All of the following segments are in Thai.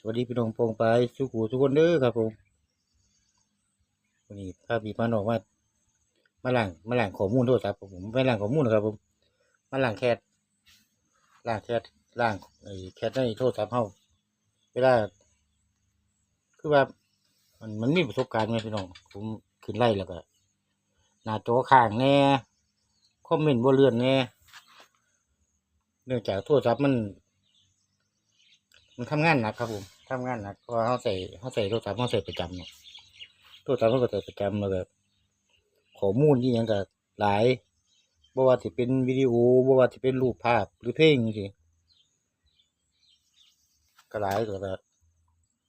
สวัสดีพี่น้องโปงไปสุขูทุกคนเด้อครับผมวันนี้พาพี่พาน้องมามาหล่างมาหล่างข้อมูลโทรศัพท์ผมไม่ล่างข้อมูลนะครับผมมาหล่างแคทล่างแคทล่างไอ้แคทในโทรศัพท์เฮาเวลาคือว่ามันมันมีประสบการณ์ไงพี่น้องผมขึ้นไล่แล้วก็หน้าจอข้างแน่คอมเมนต์บ่เลื่อนแน่เนื่องจากโทรศัพท์มัน มันทำงานหนักครับผมทำงานหนักเพราะว่าเขาใส่เขาใส่โทรศัพท์เขาใส่ประจำเนาะโทรศัพท์เขาก็ใส่ประจำมาแบบข้อมูลที่ยังกับหลายบ่ว่าจะเป็นวิดีโอบ่ว่าจะเป็นรูปภาพหรือเพลงสิก็หลายก็แบบ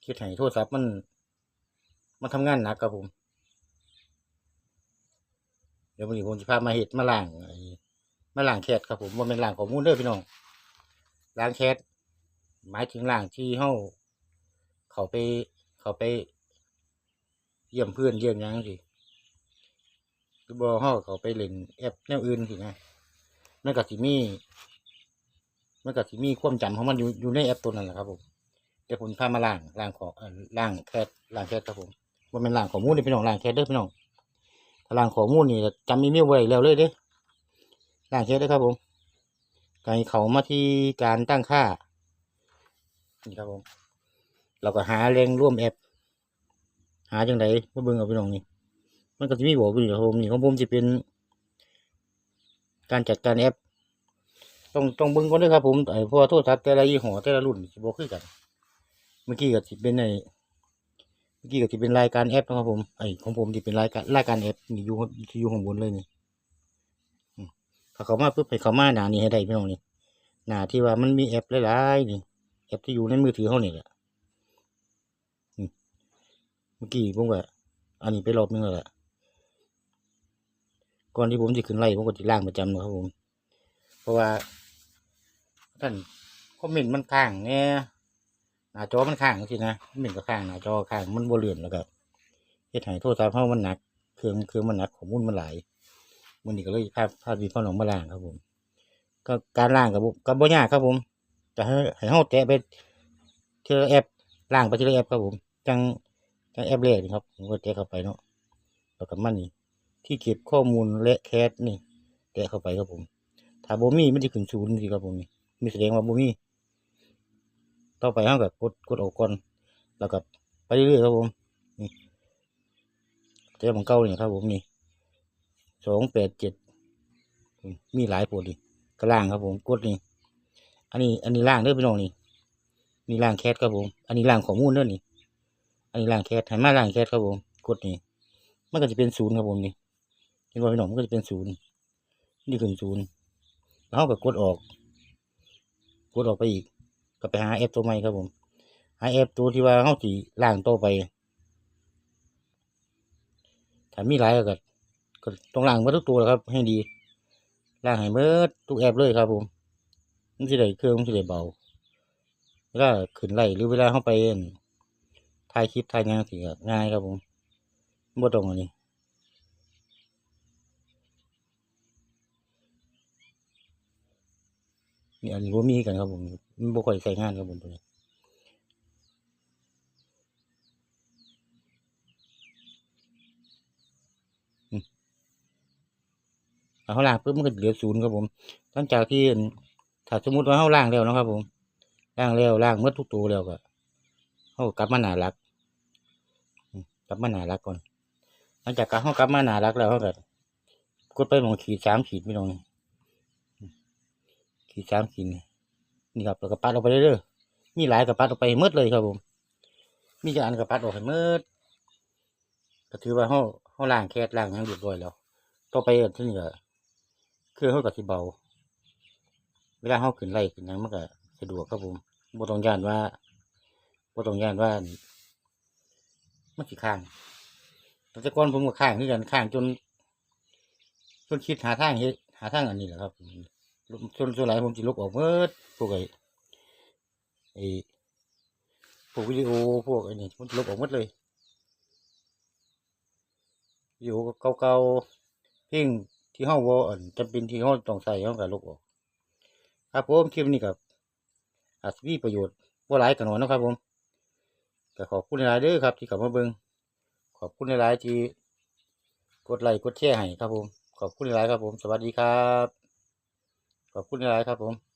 คิดให้โทรศัพท์มัน มันทำงานหนักครับผม เดี๋ยววันนี้ผมจะพามาเห็ดมาล้างไอ้มาล้างแคทครับผมว่าเป็นล้างข้อมูลเด้อพี่น้องล้างแคท หมายถึงล่างที่เฮาเขาไปเขาไป เยี่ยมเพื่อนเยี่ยมยังสิหรือบ่เฮาเขาไปเล่นแอปแนวอื่นสินะมันก็สิมีมันก็สิมีความจำของมันอยู่อยู่ในแอปตัวนั้นแหละครับผมเดี๋ยวผมพามาล่างล่างของล่างแคทล่างแคทครับผมว่าเป็นล่างข้อมูลนี่พี่น้องล่างแคทเด้อพี่น้องถ้าล่างข้อมูลนี่จำอีเมลไว้แล้วเลยเด้อล่างแคทเด้อครับผมไก่เขามาที่การตั้งค่า นี่ครับผมเราก็หาแรงร่วมแอป หาจังไดมาเบิ่งเอาพี่น้องนี่มันก็จะมีบอกอยู่ครับผมนี่ของผมจะเป็น การจัดการแอป ต้องต้องเบิ่งก่อนด้วยครับผมไอ้เพราะว่าโทรศัพท์แต่ละยี่ห้อแต่ละรุ่นสิบ่คือกัน เมื่อกี้ก็สิเป็นในเมื่อกี้ก็สิเป็นรายการแอปนะครับผมไอ้ของผมสิเป็นรายการรายการแอปนี่อยู่ที่อยู่ข้างบนเลยนี่อืมถ้าเขามาปุ๊บให้เขามาหนานี้ให้ได้พี่น้องนี่หนาที่ว่ามันมีแอปหลายๆนี่ แอปที่อยู่ในมือถือเขานี่แหละเมื่อกี้ผมก็อันนี้ไปรอบนึงแล้วแหละก่อนที่ผมจะขึ้นไล่ผมก็จะล่างประจำนะครับผม เพราะว่าท่านคอมเมนต์มันข้างเนี่ยหน้าจอมันข้างสินะคอมเมนต์ก็ข้างหน้าจอข้างมันบวเลื่อนแล้วก็เฮ็ดให้โทรศัพท์เขามันหนัก เครื่องเครื่องมันหนักข้อมูลมันหลายมันนี่ก็เลยพาพภาพี่พ่อหนองมาล่างครับผม ก็การล่างกับกับบ่ยากครับผม จะให้ให้เฮาแตะไปทีละแอปล่างไปทีละแอปครับผมจังจังแอปแรกนี่ครับผมก็แตะเข้าไปเนาะแล้วก็มันนี่ ที่เก็บข้อมูลและแคสนี่ แตะเข้าไปครับผมถ้าบ่มีมันจะขึ้นศูนย์สิครับผมนี่มีแสดงว่าบ่มีต่อไปเฮาก็กดกดออกก่อนแล้วก็ไปเรื่อยๆครับผมนี่แตะของเก่านี่ครับผมนี่สองแปดเจ็ดมีหลายโพดดิกล่างครับผมกดนี่ อันนี้ อันนี้ล่างเด้อพี่น้องนี่นี่ล่างแคสครับผมอันนี้ล่างข้อมูลเด้อนี่อันนี้ล่างแคสให้มาล่างแคสครับผมกดนี่มันก็จะเป็นศูนย์ครับผมนี่เห็นว่าพี่น้องมันก็จะเป็นศูนย์นี่ขึ้นศูนย์แล้วเราก็กดออก กดออกไปอีก ก็ไปหาแอปตัวใหม่ครับผมหาแอปตัวที่ว่าเขาสีล่างโตไปถ้ามีหลายก็ก็ต้องล่างมาทุกตัวแหละครับ ให้ดีล่างให้เมื่อทุกแอปเลยครับผม มันสิได้เครื่องมันสิได้เบาเวลาขึ้นไหลหรือเวลาเข้าไปอั่นถ่ายคลิปถ่ายงานสิง่ายครับผมบ่ต้องอันนี้นี่อันนี้บ่มีกันครับผมมันบ่ค่อยใช้งานครับผมตัวนี้เอาเขาลาปุ๊บมันก็เหลือศูนย์ครับผมหลังจากที่ ถ้าสมมติว่าเขาล้างแล้วนะครับ ผมล้างแล้วล้างหมดทุกตัวแล้วก็เขากลับมาหนารักกลับมาหนารักก่อนหลังจากการเขากลับมาหนารักแล้วเขาก็กดไปมองขีดสามขีดไม่ลงขีดสามขีดนี่ครับแล้วก็ปัดออกไปเรื่อยๆมีหลายกับปัดออกไปหมดเลยครับผม มีจะอันกับปัดออกให้หมดก็ถือว่าเขาเขาล้างแคสล้างยังเรียบร้อยแล้วต่อไปอันที่นี่ก็เครื่อเขาก็สิเบา เวลาเขาขึ้นไล่ขึ้นยังมันก็สะดวกครับผมบ่ต้องย่านว่าบ่ต้องย่านว่ามันสิข้างแต่ก่อนผมก็ข้างคือกันข้างจนจนคิดหาทางเฮ็ดหาทางอันนี้แหละครับส่วนส่วนหลายผมสิลบออกเมื่อพวกไอ้ไอ้พวกวิดีโอพวกไอ้นี่ผมสิลบออกหมดเลยวิดีโอเก่าๆเพลงที่เฮาบ่อันจำเป็นที่เฮาต้องใช้เฮาก็ลบออก ครับผมคลิปนี้กับอาจมีประโยชน์บ่หลายกันหน่อยนะครับผมแต่ขอบคุณหลายเด้อครับ ที่เข้ามาเบิ้งขอบคุณหลายที่กดไลค์กดแชร์ให้ครับผม ขอบคุณหลายครับผม สวัสดีครับ ขอบคุณหลายครับผม